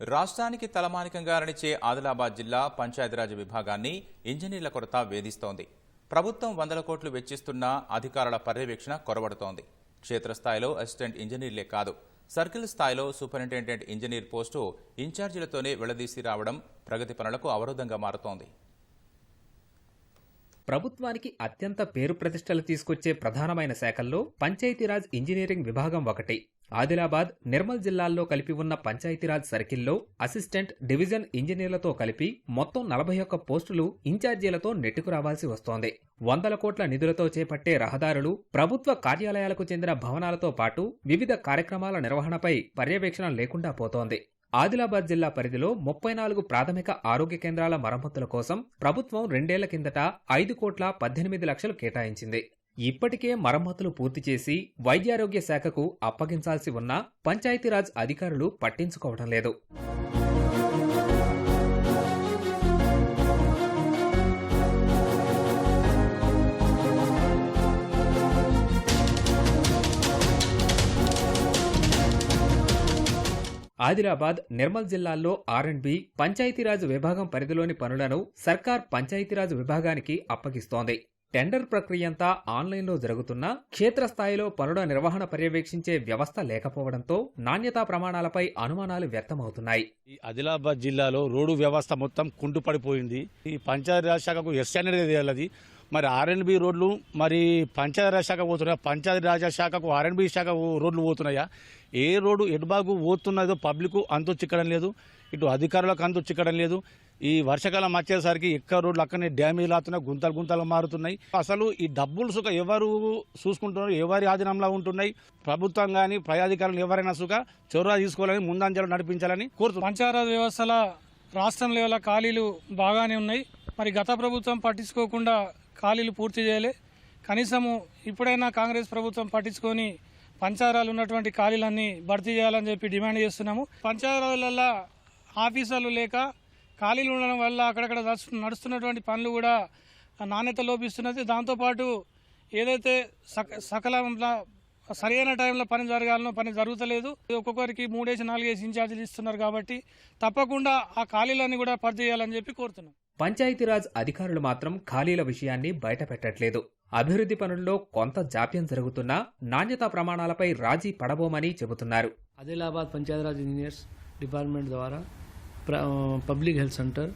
రాష్ట్రానికి తలమానికంగా నడిచే ఆదిలాబాద్ జిల్లా పంచాయతీరాజ్ విభాగాన్ని ఇంజనీర్ల కొరత వేధిస్తోంది. ప్రభుత్వం వందల కోట్లు వెచ్చిస్తున్నా అధికారుల పర్యవేక్షణ కొరబడుతోంది క్షేత్రస్థాయిలో అసిస్టెంట్ ఇంజనీర్లే కాదు సర్కిల్ స్థాయిలో సూపరింటెండెంట్ ఇంజనీర్ పోస్టు ఇన్ఛార్జీలతోనే వెళ్ళదీసి రావడం ప్రగతి పనులకు అవరోధంగా మారుతోంది. ప్రభుత్వానికి అత్యంత పేరు ప్రతిష్టలు తీసుకొచ్చే ప్రధానమైన శాఖల్లో పంచాయతీరాజ్ ఇంజనీరింగ్ విభాగం ఒకటి. ఆదిలాబాద్ నిర్మల్ జిల్లాల్లో కలిపి ఉన్న పంచాయతీరాజ్ సర్కిల్లో అసిస్టెంట్ డివిజన్ ఇంజనీర్లతో కలిపి మొత్తం నలభై ఒక్క పోస్టులు ఇన్ఛార్జీలతో నెట్టుకు రావాల్సి వస్తోంది. వందల కోట్ల నిధులతో చేపట్టే రహదారులు ప్రభుత్వ కార్యాలయాలకు చెందిన భవనాలతో పాటు వివిధ కార్యక్రమాల నిర్వహణపై పర్యవేక్షణ లేకుండా పోతోంది. ఆదిలాబాద్ జిల్లా పరిధిలో ముప్పై నాలుగు ప్రాథమిక ఆరోగ్య కేంద్రాల మరమ్మతుల కోసం ప్రభుత్వం రెండేళ్ళ కిందట ఐదు కోట్ల పద్దెనిమిది లక్షలు కేటాయించింది. ఇప్పటికే మరమ్మతులు పూర్తి చేసి వైద్యారోగ్య శాఖకు అప్పగించాల్సి ఉన్నా పంచాయతీరాజ్ అధికారులు పట్టించుకోవడం లేదు. ఆదిలాబాద్ నిర్మల్ జిల్లాల్లో ఆర్ అండ్ బి పంచాయతీరాజ్ విభాగం పరిధిలోని పనులను సర్కార్ పంచాయతీరాజ్ విభాగానికి అప్పగిస్తోంది. టెండర్ ప్రక్రియంతా ఆన్లైన్లో జరుగుతున్నా క్షేత్రస్థాయిలో పనుల నిర్వహణ పర్యవేక్షించే వ్యవస్థ లేకపోవడంతో నాణ్యతా ప్రమాణాలపై అనుమానాలు వ్యక్తమవుతున్నాయి. ఈ ఆదిలాబాద్ జిల్లాలో రోడ్డు వ్యవస్థ మొత్తం కుంటుపడిపోయింది. ఈ పంచాయతీరాజ్ శాఖకు ఎస్ అనేది మరి ఆర్ఎన్బి రోడ్లు మరి పంచాయతీరాజ్ శాఖ పోతున్నాయా? పంచాయతీరాజ్ శాఖకు ఆర్ఎన్బి శాఖ రోడ్లు పోతున్నాయా? ఏ రోడ్డు ఎటుబాగు పోతున్నదో పబ్లిక్ అంతు చిక్కడం లేదు. ఇటు అధికారులకు అంతు చిక్కడం లేదు. ఈ వర్షాకాలం వచ్చేసరికి ఎక్క రోడ్లు అక్కడనే డ్యామేజ్ అవుతున్నాయి గుంతలు గుంతలు మారుతున్నాయి. అసలు ఈ డబ్బులు సుఖ ఎవరు చూసుకుంటున్నారు? ఎవరి ఆధీనంలో ఉంటున్నాయి? ప్రభుత్వం కానీ ప్రయాధికారులు ఎవరైనా సుఖ? చొరవ తీసుకోవాలని ముందంజలు నడిపించాలని కోరుతున్నాం పంచాయత్ వ్యవస్థల రాష్ట్రం లెవెల్ ఖాళీలు బాగానే ఉన్నాయి. మరి గత ప్రభుత్వం పట్టించుకోకుండా ఖాళీలు పూర్తి చేయలే. కనీసము ఇప్పుడైనా కాంగ్రెస్ ప్రభుత్వం పట్టించుకొని పంచాయతీలు ఉన్నటువంటి ఖాళీలన్నీ భర్తీ చేయాలని చెప్పి డిమాండ్ చేస్తున్నాము. పంచాయతీలలో ఆఫీసర్లు లేక ఖాళీలు ఉండడం వల్ల అక్కడక్కడ నడుస్తు- నడుస్తున్నటువంటి పనులు కూడా నాణ్యత లోపిస్తున్నది. దాంతోపాటు ఏదైతే సక సకలంలో సరైన టైంలో పని జరగాలనో పని జరుగుతలేదు. ఒక్కొక్కరికి మూడేసి నాలుగేసి ఇన్ఛార్జీలు ఇస్తున్నారు కాబట్టి తప్పకుండా ఆ ఖాళీలన్నీ కూడా భర్తీ చేయాలని చెప్పి కోరుతున్నాం. పంచాయతీరాజ్ అధికారులు మాత్రం ఖాళీల విషయాన్ని బయటపెట్టట్లేదు అభివృద్ధి పనుల్లో కొంత జాప్యం జరుగుతున్నా నాణ్యతా ప్రమాణాలపై రాజీ పడబోమని చెబుతున్నారు. ఆదిలాబాద్ పంచాయతీరాజ్ ఇంజనీర్స్ డిపార్ట్మెంట్ ద్వారా పబ్లిక్ హెల్త్ సెంటర్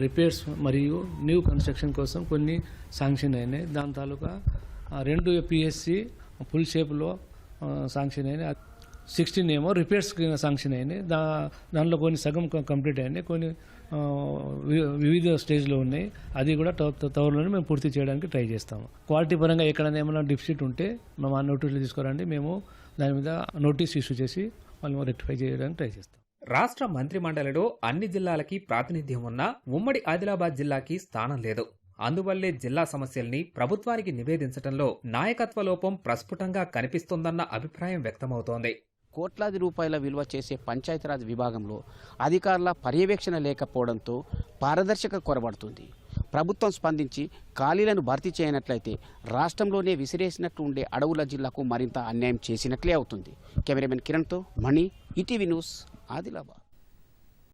రిపేర్స్ మరియు న్యూ కన్స్ట్రక్షన్ కోసం కొన్ని శాంక్షన్ అయినాయి. దాని తాలూకా రెండు పిఎస్సి ఫుల్ షేప్లో శాంక్షన్ అయినాయి. సిక్స్టీన్ ఏమో రిపేర్స్ శాంక్షన్ అయినాయి. దా దానిలో కొన్ని సగం కంప్లీట్ అయినాయి. కొన్ని వివిధ స్టేజ్లో ఉన్నాయి. అది కూడా త్వ- మేము పూర్తి చేయడానికి ట్రై చేస్తాము. క్వాలిటీ పరంగా ఎక్కడైనా ఏమైనా డిఫిసిట్ ఉంటే మేము ఆ నోటీసులు తీసుకురండి. మేము దాని మీద నోటీస్ ఇష్యూ చేసి వాళ్ళు రెక్టిఫై చేయడానికి ట్రై చేస్తాం. రాష్ట్ర మంత్రిమండలిలో అన్ని జిల్లాలకి ప్రాతినిధ్యం ఉన్నా ఉమ్మడి ఆదిలాబాద్ జిల్లాకి స్థానం లేదు. అందువల్లే జిల్లా సమస్యల్ని ప్రభుత్వానికి నివేదించడంలో నాయకత్వ లోపం ప్రస్ఫుటంగా కనిపిస్తోందన్న అభిప్రాయం వ్యక్తమవుతోంది. కోట్లాది రూపాయల విలువ చేసే పంచాయతీరాజ్ విభాగంలో అధికారుల పర్యవేక్షణ లేకపోవడంతో పారదర్శక కొరబడుతుంది. ప్రభుత్వం స్పందించి ఖాళీలను భర్తీ చేయనట్లయితే రాష్ట్రంలోనే విసిరేసినట్లు ఉండే అడవుల జిల్లాకు మరింత అన్యాయం చేసినట్లే అవుతుంది. కెమెరామెన్ కిరణ్తో మణి ఈటీవీ న్యూస్. ఆదిలాబాద్